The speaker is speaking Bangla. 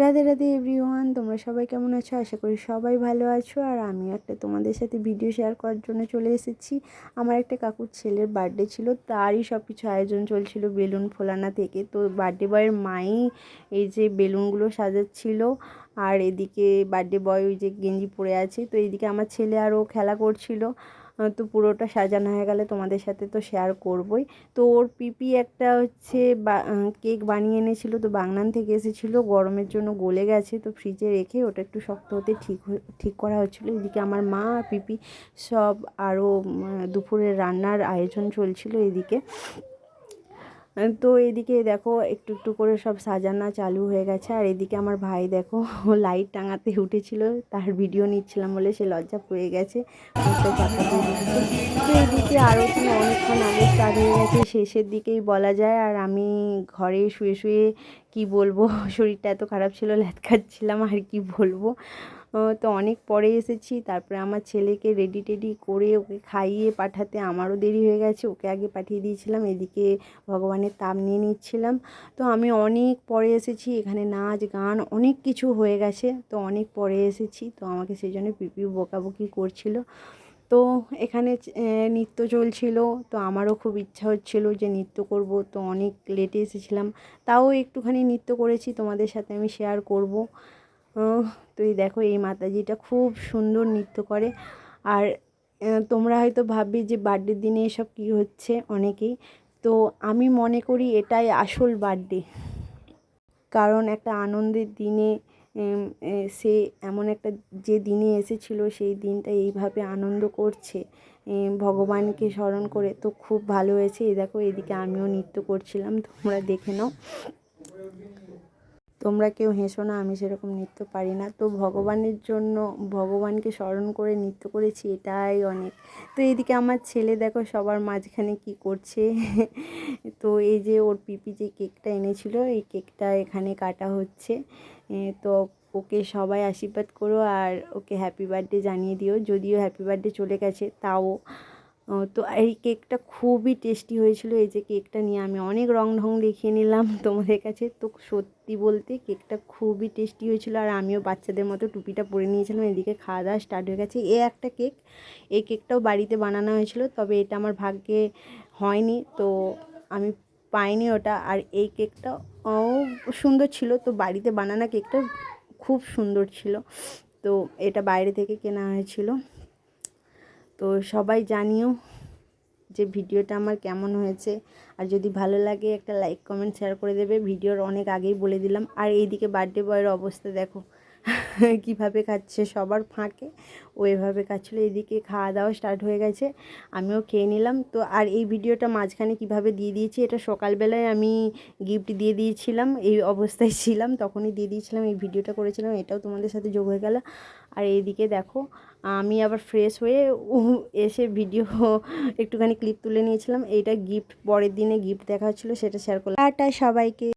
রাধে রাধে এভরিওয়ান তোমরা সবাই কেমন আছো? আশা করি সবাই ভালো আছো। আর আমি একটা তোমাদের সাথে ভিডিও শেয়ার করার জন্য চলে এসেছি। আমার একটা কাকুর ছেলের বার্থডে ছিল, তারই সব কিছু আয়োজন চলছিল বেলুন ফোলানা থেকে। তো বার্থডে বয়ের মাই এই যে বেলুনগুলো সাজাচ্ছিল, আর এদিকে বার্থডে বয় ওই যে গেঞ্জি পরে আছে। তো এইদিকে আমার ছেলে আরও খেলা করছিল। তো পুরোটা সাজানো হয়ে গেলে তোমাদের সাথে তো শেয়ার করবই। তো ওর পিপি একটা হচ্ছে কেক বানিয়ে এনেছিলো, তো বাংলান থেকে এসেছিল, গরমের জন্য গলে গেছে, তো ফ্রিজে রেখে ওটা একটু শক্ত হতে ঠিক ঠিক করা হচ্ছিল। এদিকে আমার মা আর পিপি সব আরও দুপুরের রান্নার আয়োজন চলছিল এদিকে। তো এদিকে দেখো একটু একটু করে সব সাজানো চালু হয়ে গেছে। আর এদিকে আমার ভাই দেখো লাইট টাঙাতে উঠেছিল। তার ভিডিও নিচ্ছিলাম বলে সে লজ্জা পেয়ে গেছে। তো এদিকে আরও অনেকক্ষণ আগে স্টার্ট হয়ে গেছে, শেষের দিকেই বলা যায়। আর আমি ঘরে শুয়ে শুয়ে কি বলব, শরীরটা এত খারাপ ছিল ল্যাটকাচ্ছিলাম আর কি বলব। তো অনেক পরে এসেছি, তারপরে আমার ছেলেকে রেডি টেডি করে ওকে খাইয়ে পাঠাতে আমারও দেরি হয়ে গেছে, ওকে আগে পাঠিয়ে দিয়েছিলাম, এদিকে ভগবানের তাপ নিয়ে নিচ্ছিলাম। তো আমি অনেক পরে এসেছি, এখানে নাচ, গান, অনেক কিছু হয়ে গেছে, তো অনেক পরে এসেছি, তো আমাকে সেই জন্য পিপি বকাবকি করছিল। তো এখানে নৃত্য চলছিল। তো আমারও খুব ইচ্ছা হচ্ছিল যে নৃত্য করব। তো অনেক লেটে এসেছিলাম। তাও একটুখানি নৃত্য করেছি, তোমাদের সাথে আমি শেয়ার করব। তো এই দেখো, এই মাতাজিটা খুব সুন্দর নৃত্য করে। আর তোমরা হয়তো ভাববে যে বার্থডের দিনে এসব কী হচ্ছে অনেকেই। তো আমি মনে করি এটাই আসল বার্থডে কারণ একটা আনন্দের দিনে সে এমন একটা যে দিনে এসেছিল, সেই দিনটা এইভাবে আনন্দ করছে ভগবানকে স্মরণ করে। তো খুব ভালো হয়েছে। এই দেখো, এদিকে আমিও নৃত্য করছিলাম, তোমরা দেখে নাও। তোমরা কেউ হেসো না, আমি সেরকম নৃত্য পারি না। তো ভগবানের জন্য ভগবানকে স্মরণ করে নৃত্য করেছি, এটাই অনেক। তো এদিকে আমার ছেলে দেখো সবার মাঝখানে কি করছে। তো এই যে ওর পিপি যে কেকটা এনেছিল, এই কেকটা এখানে কাটা হচ্ছে। তো ওকে সবাই আশীর্বাদ করো আর ওকে হ্যাপি বার্থডে জানিয়ে দিও। যদিও হ্যাপি বার্থডে চলে গেছে, তাও তো এই কেকটা খুবই টেস্টি হয়েছিল। এই যে কেকটা নিয়ে আমি অনেক রং ঢং দেখিয়ে নিলাম তোমাদের কাছে। তো সত্যি বলতে কেকটা খুবই টেস্টি হয়েছিল আর আমিও বাচ্চাদের মতো টুপিটা পরে নিয়েছিলাম। এদিকে খাওয়া দাওয়া স্টার্ট হয়ে গেছে। এ একটা কেক, এই কেকটাও বাড়িতে বানানো হয়েছিল, তবে এটা আমার ভাগ্যে হয়নি। তো আমি পাইনি ওটা। আর এই কেকটাও সুন্দর ছিল। তো বাড়িতে বানানো কেকটা খুব সুন্দর ছিল। তো এটা বাইরে থেকে কেনা হয়েছিল। তো সবাই জানিও যে ভিডিওটা আমার কেমন হয়েছে। আর যদি ভালো লাগে একটা লাইক কমেন্ট শেয়ার করে দেবে। ভিডিওর অনেক আগেই বলে দিলাম। আর এইদিকে বার্থডে বয়ের অবস্থা দেখো। কীভাবে খাচ্ছে, সবার ফাঁকে। ও এভাবে খাচ্ছিলো, এদিকে খাওয়া দাওয়া স্টার্ট হয়ে গেছে, আমিও খেয়ে নিলাম। তো আর এই ভিডিওটা মাঝখানে কীভাবে দিয়ে দিয়েছি, এটা সকালবেলায় আমি গিফট দিয়ে দিয়েছিলাম, এই অবস্থায় ছিলাম, তখনই দিয়ে দিয়েছিলাম, এই ভিডিওটা করেছিলাম, এটাও তোমাদের সাথে যোগ হয়ে গেল। আর এইদিকে দেখো, আমি আবার ফ্রেশ হয়ে এসে ভিডিও একটুখানি ক্লিপ তুলে নিয়েছিলাম, এইটা গিফট পরের দিনে গিফট দেখা হচ্ছিল, সেটা শেয়ার করলাম। টাটা সবাইকে।